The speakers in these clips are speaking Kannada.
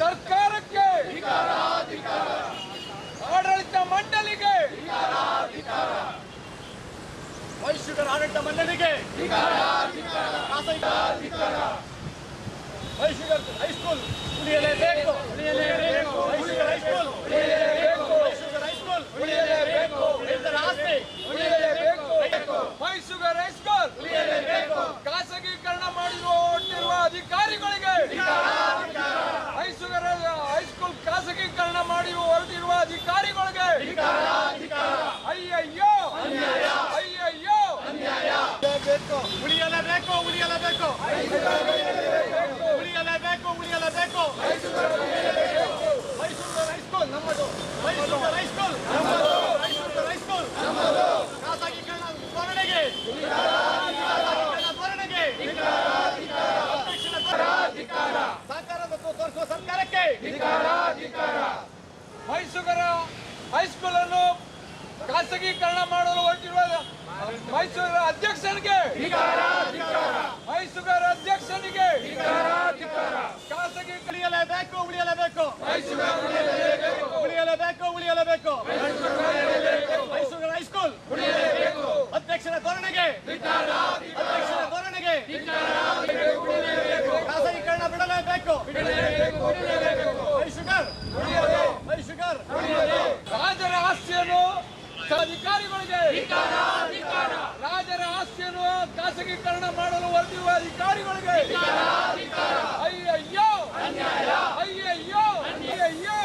ಸರ್ಕಾರಕ್ಕೆ ಆಡಳಿತ ಮಂಡಳಿಗೆ ವೈಶ್ವಿಕರ ಆಡಳಿತ ಮಂಡಳಿಗೆ ವೈಶ್ವಿಕರ ಹೈಸ್ಕೂಲ್ ಉಳಿಯಲೇಬೇಕು ಉಳಿಯಲೇಬೇಕು ವೈಶ್ವಿಕರ ಹೈಸ್ಕೂಲ್ ಉಳಿಯಲೇಬೇಕು ವೈಶ್ವಿಕರ ಹೈಸ್ಕೂಲ್ ಉಳಿಯಲೇಬೇಕು ರೈತರ ಆಸ್ತಿ ಉಳಿಯಲೇಬೇಕು ಮೈಸೂರು ಹೈಸ್ಕೂಲ್ ಖಾಸಗೀಕರಣ ಮಾಡಿರುವ ಹೊರಟಿರುವ ಅಧಿಕಾರಿಗಳಿಗೆ ಮೈಸೂರು ಹೈಸ್ಕೂಲ್ ಖಾಸಗೀಕರಣ ಮಾಡಿರುವ ಹೊರಟಿರುವ ಅಧಿಕಾರಿಗಳಿಗೆ ಅಯ್ಯಯ್ಯೋ ಅಯ್ಯಯ್ಯೋ ಉಳಿಯಲೇಬೇಕು ಉಳಿಯಲೇಬೇಕು ಉಳಿಯಲೇಬೇಕು ಉಳಿಯಲೇಬೇಕು ಮೈಸೂರು ಹೈಸ್ಕೂಲ್ ನಮ್ಮದು ಮೈಸೂರು ಹೈಸ್ಕೂಲ್ ನಮ್ಮದು ಮೈಸೂರು ಹೈಸ್ಕೂಲ್ ನಮ್ಮದು ಖಾಸಗೀಕರಣ ಧೋರಣೆಗೆ ಖಾಸಗೀಕರಣ ಧೋರಣೆಗೆ ಅಧ್ಯಕ್ಷರ ಧೋರಣೆ. ಸಹಕಾರದ ತೋರಿಸುವ ಸರ್ಕಾರಕ್ಕೆ ಮೈಸೂರ ಹೈಸ್ಕೂಲ್ ಅನ್ನು ಖಾಸಗೀಕರಣ ಮಾಡಲು ಹೊರಟಿರುವ ಮೈಸೂರ ಅಧ್ಯಕ್ಷನಿಗೆ ಮೈಸೂರ ಅಧ್ಯಕ್ಷನಿಗೆ ಖಾಸಗಿ ಉಳಿಯಲೇಬೇಕು ಉಳಿಯಲೇಬೇಕು ಉಳಿಯಲೇಬೇಕು. ಉಳಿಯಲೇಬೇಕು ಮೈಸೂರು ಹೈಸ್ಕೂಲ್ ಅಧ್ಯಕ್ಷರ ಧೋರಣೆಗೆ ಅಧ್ಯಕ್ಷರ ಧೋರಣೆಗೆ ಖಾಸಗೀಕರಣ ಬಿಡಲೇಬೇಕು ಮೈಸೂಗರ್ ಮೈಸೂಗರ್ ರಾಜರ ಆಸ್ತಿಯನ್ನು ಅಧಿಕಾರಿಗಳಿಗೆ ರಾಜರ ಆಸ್ತಿಯನ್ನು ಖಾಸಗೀಕರಣ ಮಾಡಲು ಹೊರಟಿರುವ ಅಧಿಕಾರಿಗಳಿಗೆ ಅಯ್ಯಯ್ಯೋ ಅಯ್ಯಯ್ಯೋ ಅಯ್ಯಯ್ಯೋ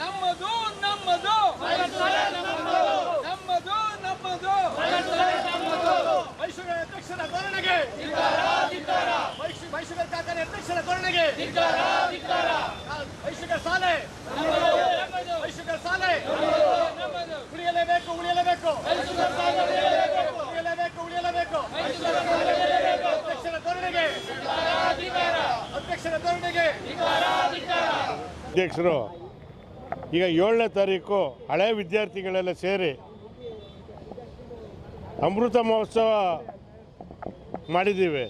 ನಮ್ಮದು ನಮ್ಮದು ನಮ್ಮದು ನಮ್ಮದು ಮೈಸೂರು ಅಧ್ಯಕ್ಷರ ಧೋರಣೆಗೆ ಮೈಸೂರು ಮೈಸೂರು ಕಾರ್ಖಾನೆ ಧೋರಣೆಗೆ ಮೈಸೂರು ಸಾಲೆ ಮೈಸೂರು ಸಾಲೆ ಉಳಿಯಲೇಬೇಕು ಉಳಿಯಲೇಬೇಕು. ಉಳಿಯಲೇಬೇಕು ಉಳಿಯಲೇಬೇಕು. ಅಧ್ಯಕ್ಷರ ಧೋರಣೆಗೆ. ಅಧ್ಯಕ್ಷರ ಧೋರಣೆಗೆ. ಅಧ್ಯಕ್ಷರು, ಈಗ ಏಳನೇ ತಾರೀಕು ಹಳೆ ವಿದ್ಯಾರ್ಥಿಗಳೆಲ್ಲ ಸೇರಿ ಅಮೃತ ಮಹೋತ್ಸವ ಮಾಡಿದ್ದೀವಿ.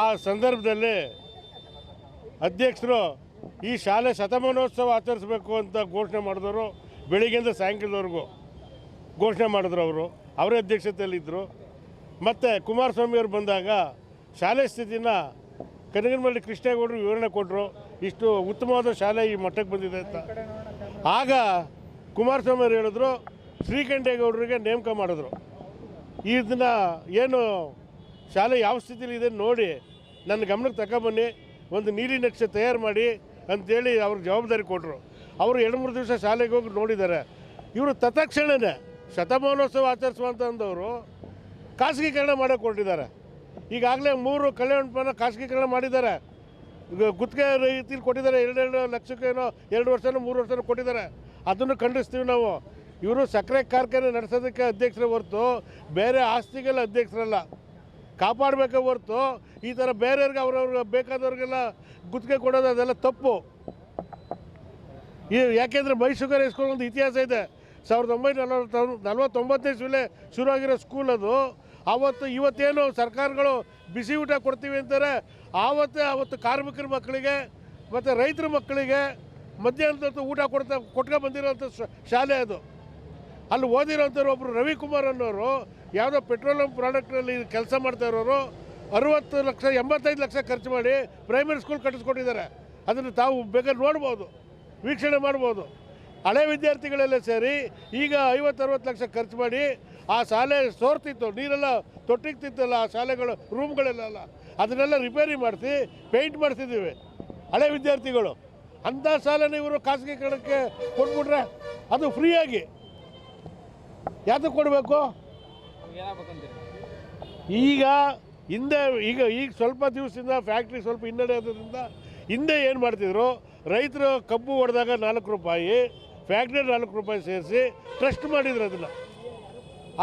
ಆ ಸಂದರ್ಭದಲ್ಲಿ ಅಧ್ಯಕ್ಷರು ಈ ಶಾಲೆ ಶತಮಾನೋತ್ಸವ ಆಚರಿಸಬೇಕು ಅಂತ ಘೋಷಣೆ ಮಾಡಿದವರು ಬೆಳಿಗ್ಗೆಯಿಂದ ಸಾಯಂಕಾಲದವರೆಗೂ ಘೋಷಣೆ ಮಾಡಿದ್ರು ಅವರು. ಅವರೇ ಅಧ್ಯಕ್ಷತೆಯಲ್ಲಿದ್ದರು ಮತ್ತು ಕುಮಾರಸ್ವಾಮಿಯವರು ಬಂದಾಗ ಶಾಲೆ ಸ್ಥಿತಿನ ಕನಗನಮಲ್ಲಿ ಕೃಷ್ಣೇಗೌಡರು ವಿವರಣೆ ಕೊಟ್ಟರು ಇಷ್ಟು ಉತ್ತಮವಾದ ಶಾಲೆ ಈ ಮಟ್ಟಕ್ಕೆ ಬಂದಿದೆ ಅಂತ. ಆಗ ಕುಮಾರಸ್ವಾಮಿಯವರು ಹೇಳಿದ್ರು, ಶ್ರೀಕಂಠೇಗೌಡರಿಗೆ ನೇಮಕ ಮಾಡಿದ್ರು. ಇದನ್ನ ಏನು ಶಾಲೆ ಯಾವ ಸ್ಥಿತಿಲಿ ಇದೆ ನೋಡಿ ನನ್ನ ಗಮನಕ್ಕೆ ತಗೊಬನ್ನಿ. ಒಂದು ನೀಲಿ ನಕ್ಷೆ ತಯಾರು ಮಾಡಿ ಅಂತೇಳಿ ಅವ್ರಿಗೆ ಜವಾಬ್ದಾರಿ ಕೊಟ್ಟರು ಅವರು ಎರಡು ಮೂರು ದಿವಸ ಶಾಲೆಗೆ ಹೋಗಿ ನೋಡಿದ್ದಾರೆ. ಇವರು ತತ್ಕ್ಷಣನೇ ಶತಮಾನೋತ್ಸವ ಆಚರಿಸುವಂತ ಅಂದವರು ಖಾಸಗೀಕರಣ ಮಾಡೋಕೆ ಕೊಟ್ಟಿದ್ದಾರೆ ಈಗಾಗಲೇ ಮೂರು ಕಲ್ಯಾಣ ಖಾಸಗೀಕರಣ ಮಾಡಿದ್ದಾರೆ. ಗುತ್ತಿಗೆ ರೀತಿಯಲ್ಲಿ ಕೊಟ್ಟಿದ್ದಾರೆ. ಎರಡೆರಡು ಲಕ್ಷಕ್ಕೇನೋ ಎರಡು ವರ್ಷನೋ ಮೂರು ವರ್ಷನೂ ಕೊಟ್ಟಿದ್ದಾರೆ. ಅದನ್ನು ಖಂಡಿಸ್ತೀವಿ ನಾವು. ಇವರು ಸಕ್ಕರೆ ಕಾರ್ಖಾನೆ ನಡೆಸೋದಕ್ಕೆ ಅಧ್ಯಕ್ಷರೇ ಹೊರತು ಬೇರೆ ಆಸ್ತಿಗೆಲ್ಲ ಅಧ್ಯಕ್ಷರಲ್ಲ. ಕಾಪಾಡಬೇಕೇ ಹೊರತು ಈ ಥರ ಬೇರೆಯವ್ರಿಗೆ ಅವ್ರವ್ರಿಗೆ ಬೇಕಾದವ್ರಿಗೆಲ್ಲ ಗುತ್ತಿಗೆ ಕೊಡೋದು ಅದೆಲ್ಲ ತಪ್ಪು. ಈ ಯಾಕೆಂದರೆ ಮೈಸೂರು ಹೈಸ್ಕೂಲ್ ಒಂದು ಇತಿಹಾಸ ಇದೆ. ಸಾವಿರದ ಒಂಬೈನೂರ ನಲವತ್ತ ನಲವತ್ತೊಂಬತ್ತನೇ ಇಸ್ವಿಲೆ ಶುರುವಾಗಿರೋ ಸ್ಕೂಲ್ ಅದು. ಆವತ್ತು ಇವತ್ತೇನು ಸರ್ಕಾರಗಳು ಬಿಸಿ ಊಟ ಕೊಡ್ತೀವಿ ಅಂತಾರೆ. ಆವತ್ತೇ ಆವತ್ತು ಕಾರ್ಮಿಕರ ಮಕ್ಕಳಿಗೆ ಮತ್ತು ರೈತರ ಮಕ್ಕಳಿಗೆ ಮಧ್ಯಾಹ್ನದ ಊಟ ಕೊಡ್ತಾ ಕೊಟ್ಕೊಂಡು ಬಂದಿರೋಂಥ ಶಾಲೆ ಅದು. ಅಲ್ಲಿ ಓದಿರೋಂಥವ್ರು ಒಬ್ಬರು ರವಿಕುಮಾರ್ ಅನ್ನೋರು, ಯಾವುದೋ ಪೆಟ್ರೋಲಿಯಂ ಪ್ರಾಡಕ್ಟ್ನಲ್ಲಿ ಕೆಲಸ ಮಾಡ್ತಾ ಇರೋರು ಅರುವತ್ತು ಲಕ್ಷ ಎಂಬತ್ತೈದು ಲಕ್ಷ ಖರ್ಚು ಮಾಡಿ ಪ್ರೈಮರಿ ಸ್ಕೂಲ್ ಕಟ್ಟಿಸ್ಕೊಟ್ಟಿದ್ದಾರೆ. ಅದನ್ನು ತಾವು ಬೇಗ ನೋಡ್ಬೋದು ವೀಕ್ಷಣೆ ಮಾಡ್ಬೋದು. ಹಳೆ ವಿದ್ಯಾರ್ಥಿಗಳೆಲ್ಲ ಸೇರಿ ಈಗ ಐವತ್ತು ಅರವತ್ತು ಲಕ್ಷ ಖರ್ಚು ಮಾಡಿ ಆ ಶಾಲೆ ಸೋರ್ತಿತ್ತು ನೀರೆಲ್ಲ ತೊಟ್ಟಿಗ್ತಿತ್ತಲ್ಲ ಆ ಶಾಲೆಗಳು ರೂಮ್ಗಳೆಲ್ಲ ಅದನ್ನೆಲ್ಲ ರಿಪೇರಿ ಮಾಡಿಸಿ ಪೇಂಟ್ ಮಾಡಿಸಿದ್ದೀವಿ ಹಳೆ ವಿದ್ಯಾರ್ಥಿಗಳು. ಅಂಥ ಶಾಲೆನ ಇವರು ಖಾಸಗೀಕರಣಕ್ಕೆ ಕೊಟ್ಬಿಟ್ರೆ ಅದು ಫ್ರೀಯಾಗಿ ಯಾತಕ್ಕೆ ಕೊಡಬೇಕು? ಈಗ ಹಿಂದೆ ಈಗ ಈಗ ಸ್ವಲ್ಪ ದಿವಸದಿಂದ ಫ್ಯಾಕ್ಟ್ರಿ ಸ್ವಲ್ಪ ಹಿನ್ನಡೆ ಆದ್ರಿಂದ ಹಿಂದೆ ಏನು ಮಾಡ್ತಿದ್ರು? ರೈತರು ಕಬ್ಬು ಹೊಡೆದಾಗ ನಾಲ್ಕು ರೂಪಾಯಿ ಫ್ಯಾಕ್ಟ್ರಿ ನಾಲ್ಕು ರೂಪಾಯಿ ಸೇರಿಸಿ ಟ್ರಸ್ಟ್ ಮಾಡಿದ್ರು ಅದನ್ನು.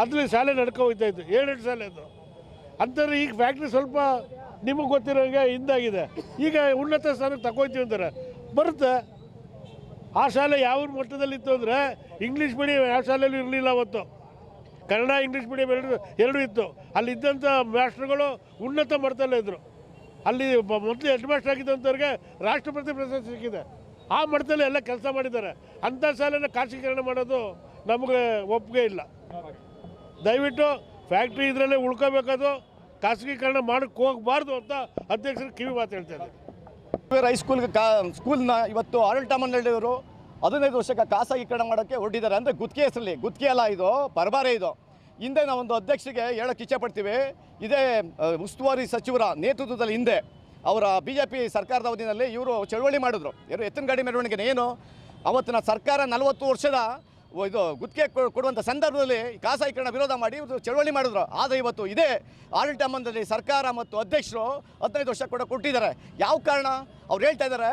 ಅದ್ರಲ್ಲಿ ಶಾಲೆ ನಡ್ಕೊ ಹೋಗ್ತಾ ಇತ್ತು. ಏಳೆಂಟು ಶಾಲೆ ಅದು. ಅಂತಾರೆ ಈಗ ಫ್ಯಾಕ್ಟ್ರಿ ಸ್ವಲ್ಪ ನಿಮಗೆ ಗೊತ್ತಿರೋಂಗೆ ಹಿಂದಾಗಿದೆ. ಈಗ ಉನ್ನತ ಸ್ಥಾನಕ್ಕೆ ತಗೋತೀವಿ ಅಂತಾರೆ. ಬರುತ್ತೆ. ಆ ಶಾಲೆ ಯಾವ ಮಟ್ಟದಲ್ಲಿತ್ತು ಅಂದರೆ ಇಂಗ್ಲೀಷ್ ಮೀಡಿಯಂ ಯಾವ ಶಾಲೆಯಲ್ಲೂ ಇರಲಿಲ್ಲ ಅವತ್ತು. ಕನ್ನಡ, ಇಂಗ್ಲೀಷ್ ಮೀಡಿಯಂ ಎರಡು ಎರಡೂ ಇತ್ತು ಅಲ್ಲಿದ್ದಂಥ ಮಾಸ್ಟ್ರುಗಳು ಉನ್ನತ ಮಟ್ಟದಲ್ಲೇ ಇದ್ದರು ಅಲ್ಲಿ ಮೊದಲು ಹೆಡ್ ಮಾಸ್ಟರ್ ಆಗಿದ್ದಂಥವ್ರಿಗೆ ರಾಷ್ಟ್ರಪತಿ ಪ್ರಶಸ್ತಿ ಸಿಕ್ಕಿದೆ. ಆ ಮಟ್ಟದಲ್ಲಿ ಎಲ್ಲ ಕೆಲಸ ಮಾಡಿದ್ದಾರೆ. ಅಂಥ ಶಾಲೆನ ಖಾಸಗೀಕರಣ ಮಾಡೋದು ನಮಗೆ ಒಪ್ಪಿಗೆ ಇಲ್ಲ. ದಯವಿಟ್ಟು ಫ್ಯಾಕ್ಟ್ರಿ ಇದರಲ್ಲೇ ಉಳ್ಕೋಬೇಕಾದ್ರು ಖಾಸಗೀಕರಣ ಮಾಡೋಕ್ಕೆ ಹೋಗಬಾರ್ದು ಅಂತ ಅಧ್ಯಕ್ಷರು ಕಿವಿ ಮಾತು ಹೇಳ್ತಾ ಇದ್ದಾರೆ. ಹೈಸ್ಕೂಲ್ಗೆ ಕಾ ಸ್ಕೂಲ್ನ ಇವತ್ತು ಆಡಳಿತ ಮಂಡಳಿಯವರು ಹದಿನೈದು ವರ್ಷಕ್ಕೆ ಖಾಸಗೀಕರಣ ಮಾಡೋಕ್ಕೆ ಹೊರಟಿದ್ದಾರೆ. ಅಂದರೆ ಗುತ್ತಿಗೆ ಹೆಸರಲ್ಲಿ ಗುತ್ತಿಗೆ ಅಲ್ಲ ಇದು ಪರಬಾರೆ ಇದು. ಹಿಂದೆ ನಾವೊಂದು ಅಧ್ಯಕ್ಷರಿಗೆ ಹೇಳೋಕ್ಕೆ ಇಚ್ಛೆಪಡ್ತೀವಿ ಇದೇ ಉಸ್ತುವಾರಿ ಸಚಿವರ ನೇತೃತ್ವದಲ್ಲಿ ಹಿಂದೆ ಅವರ ಬಿ ಜೆ ಪಿ ಸರ್ಕಾರದ ಅವಧಿನಲ್ಲಿ ಇವರು ಚಳವಳಿ ಮಾಡಿದ್ರು. ಯಾರು ಎತ್ತಿನ ಗಾಡಿ ಮೆರವಣಿಗೆ ಏನು? ಅವತ್ತಿನ ಸರ್ಕಾರ ನಲವತ್ತು ವರ್ಷದ ಇದು ಗುತ್ತಿಗೆ ಕೊಡುವಂಥ ಸಂದರ್ಭದಲ್ಲಿ ಖಾಸಗೀಕರಣ ವಿರೋಧ ಮಾಡಿ ಚಳವಳಿ ಮಾಡಿದ್ರು. ಆದರೆ ಇವತ್ತು ಇದೇ ಆಡಳಿತ ಮಂಡಳಿ ಸರ್ಕಾರ ಮತ್ತು ಅಧ್ಯಕ್ಷರು ಹದಿನೈದು ವರ್ಷ ಕೂಡ ಕೊಟ್ಟಿದ್ದಾರೆ. ಯಾವ ಕಾರಣ? ಅವ್ರು ಹೇಳ್ತಾ ಇದ್ದಾರೆ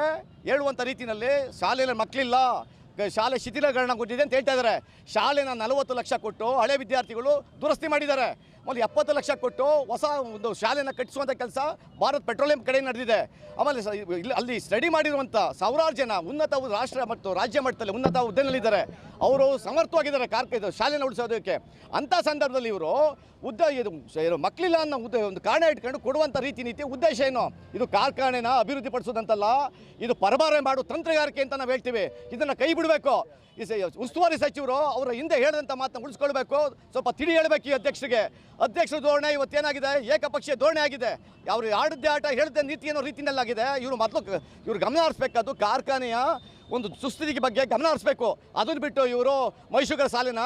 ಹೇಳುವಂಥ ರೀತಿಯಲ್ಲಿ ಶಾಲೆಯಲ್ಲಿ ಮಕ್ಕಳಿಲ್ಲ ಶಾಲೆ ಕೊಟ್ಟಿದೆ ಅಂತ ಹೇಳ್ತಾ ಇದ್ದಾರೆ. ಶಾಲೆನ ನಲವತ್ತು ಲಕ್ಷ ಕೊಟ್ಟು ಹಳೆ ವಿದ್ಯಾರ್ಥಿಗಳು ದುರಸ್ತಿ ಮಾಡಿದ್ದಾರೆ. ಆಮೇಲೆ ಎಪ್ಪತ್ತು ಲಕ್ಷ ಕೊಟ್ಟು ಹೊಸ ಒಂದು ಶಾಲೆನ ಕಟ್ಟಿಸುವಂಥ ಕೆಲಸ ಭಾರತ್ ಪೆಟ್ರೋಲಿಯಂ ಕಡೆ ನಡೆದಿದೆ. ಆಮೇಲೆ ಅಲ್ಲಿ ಸ್ಟಡಿ ಮಾಡಿರುವಂಥ ಸಾವಿರಾರು ಜನ ಉನ್ನತ ರಾಷ್ಟ್ರ ಮತ್ತು ರಾಜ್ಯ ಮಟ್ಟದಲ್ಲಿ ಉನ್ನತ ಹುದ್ದೆನಲ್ಲಿದ್ದಾರೆ ಅವರು ಸಮರ್ಥವಾಗಿದ್ದಾರೆ ಕಾರ್ಕ ಶಾಲೆನ ಉಳಿಸೋದಕ್ಕೆ. ಅಂಥ ಸಂದರ್ಭದಲ್ಲಿ ಇವರು ಉದ್ದ ಇದು ಮಕ್ಕಳಿಲ್ಲ ಅನ್ನೋ ಉದ್ದ ಒಂದು ಕಾರಣ ಇಟ್ಕೊಂಡು ಕೊಡುವಂಥ ರೀತಿ ನೀತಿ ಉದ್ದೇಶ ಏನು? ಇದು ಕಾರ್ಖಾನೆನ ಅಭಿವೃದ್ಧಿಪಡಿಸೋದಂತಲ್ಲ ಇದು ಪರಬಾರೆ ಮಾಡು ತಂತ್ರಗಾರಿಕೆ ಅಂತ ನಾವು ಹೇಳ್ತೀವಿ. ಇದನ್ನು ಕೈ ಬಿಡಬೇಕು. ಉಸ್ತುವಾರಿ ಸಚಿವರು ಅವರ ಹಿಂದೆ ಹೇಳಿದಂಥ ಮಾತನ್ನು ಉಳಿಸ್ಕೊಳ್ಬೇಕು. ಸ್ವಲ್ಪ ತಿಳಿ ಹೇಳಬೇಕು ಈ ಅಧ್ಯಕ್ಷರಿಗೆ. ಅಧ್ಯಕ್ಷರ ಧೋರಣೆ ಇವತ್ತೇನಾಗಿದೆ ಏಕಪಕ್ಷೀಯ ಧೋರಣೆ ಆಗಿದೆ. ಅವರು ಆಡದ್ದೇ ಆಟ, ಹೇಳಿದ ನೀತಿ ಅನ್ನೋ ರೀತಿಯಲ್ಲಾಗಿದೆ. ಇವರು ಮೊದಲು ಇವರು ಗಮನ ಹರಿಸ್ಬೇಕಾದ್ದು ಕಾರ್ಖಾನೆಯ ಒಂದು ಸುಸ್ಥಿತಿಗೆ ಬಗ್ಗೆ ಗಮನ ಹರಿಸ್ಬೇಕು. ಅದನ್ನು ಬಿಟ್ಟು ಇವರು ಮೈಸೂರು ಸಾಲಿನ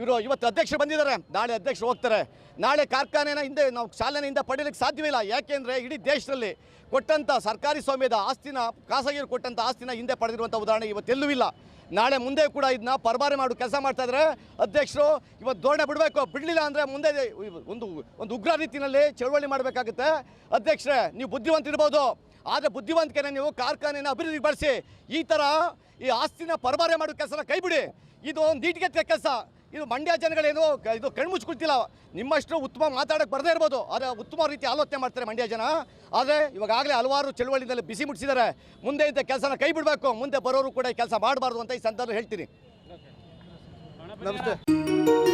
ಇವರು ಇವತ್ತು ಅಧ್ಯಕ್ಷರು ಬಂದಿದ್ದಾರೆ. ನಾಳೆ ಅಧ್ಯಕ್ಷರು ಹೋಗ್ತಾರೆ. ನಾಳೆ ಕಾರ್ಖಾನೆನ ಹಿಂದೆ ನಾವು ಸಾಲನೆಯಿಂದ ಪಡೆಯಲಿಕ್ಕೆ ಸಾಧ್ಯವಿಲ್ಲ ಯಾಕೆಂದರೆ ಇಡೀ ದೇಶದಲ್ಲಿ ಕೊಟ್ಟಂಥ ಸರ್ಕಾರಿ ಸ್ವಾಮ್ಯದ ಆಸ್ತಿನ, ಖಾಸಗಿಯರು ಕೊಟ್ಟಂಥ ಆಸ್ತಿನ ಹಿಂದೆ ಪಡೆದಿರುವಂಥ ಉದಾಹರಣೆ ಇವತ್ತೆಲ್ಲೂ ಇಲ್ಲ. ನಾಳೆ ಮುಂದೆ ಕೂಡ ಇದನ್ನ ಪರಭಾರಿ ಮಾಡು ಕೆಲಸ ಮಾಡ್ತಾ ಇದ್ದಾರೆ ಅಧ್ಯಕ್ಷರು ಇವತ್ತು ಧೋರಣೆ ಬಿಡಬೇಕು. ಬಿಡಲಿಲ್ಲ ಅಂದರೆ ಮುಂದೆ ಒಂದು ಒಂದು ಉಗ್ರ ರೀತಿಯಲ್ಲಿ ಚಳವಳಿ ಮಾಡಬೇಕಾಗುತ್ತೆ. ಅಧ್ಯಕ್ಷರೇ, ನೀವು ಬುದ್ಧಿವಂತಿರ್ಬೋದು. ಆದರೆ ಬುದ್ಧಿವಂತಿಕೆನ ನೀವು ಕಾರ್ಖಾನೆಯನ್ನು ಅಭಿವೃದ್ಧಿ ಪಡಿಸಿ ಈ ಥರ ಈ ಆಸ್ತಿನ ಪರಭಾರೆ ಮಾಡೋ ಕೆಲಸನ ಕೈ ಬಿಡಿ. ಇದು ನೀಟಿಗೆ ಕೆಲಸ. ಇದು ಮಂಡ್ಯ ಜನಗಳೇನು ಇದು ಕಣ್ಮುಚ್ಕೊಳ್ತಿಲ್ಲ ನಿಮ್ಮಷ್ಟು ಉತ್ತಮ ಮಾತಾಡೋಕ್ಕೆ ಬರದೇ ಇರ್ಬೋದು. ಆದರೆ ಉತ್ತಮ ರೀತಿ ಆಲೋಚನೆ ಮಾಡ್ತಾರೆ ಮಂಡ್ಯ ಜನ. ಆದರೆ ಇವಾಗಲೇ ಹಲವಾರು ಚಳುವಳಿನಲ್ಲಿ ಬಿಸಿ ಮುಟ್ಟಿಸಿದ್ದಾರೆ ಮುಂದೆ ಇದ್ದ ಕೆಲಸನ ಕೈ ಬಿಡಬೇಕು. ಮುಂದೆ ಬರೋರು ಕೂಡ ಈ ಕೆಲಸ ಮಾಡಬಾರ್ದು ಅಂತ ಈ ಸಂದರ್ಭ ಹೇಳ್ತೀನಿ. ನಮಸ್ತೆ.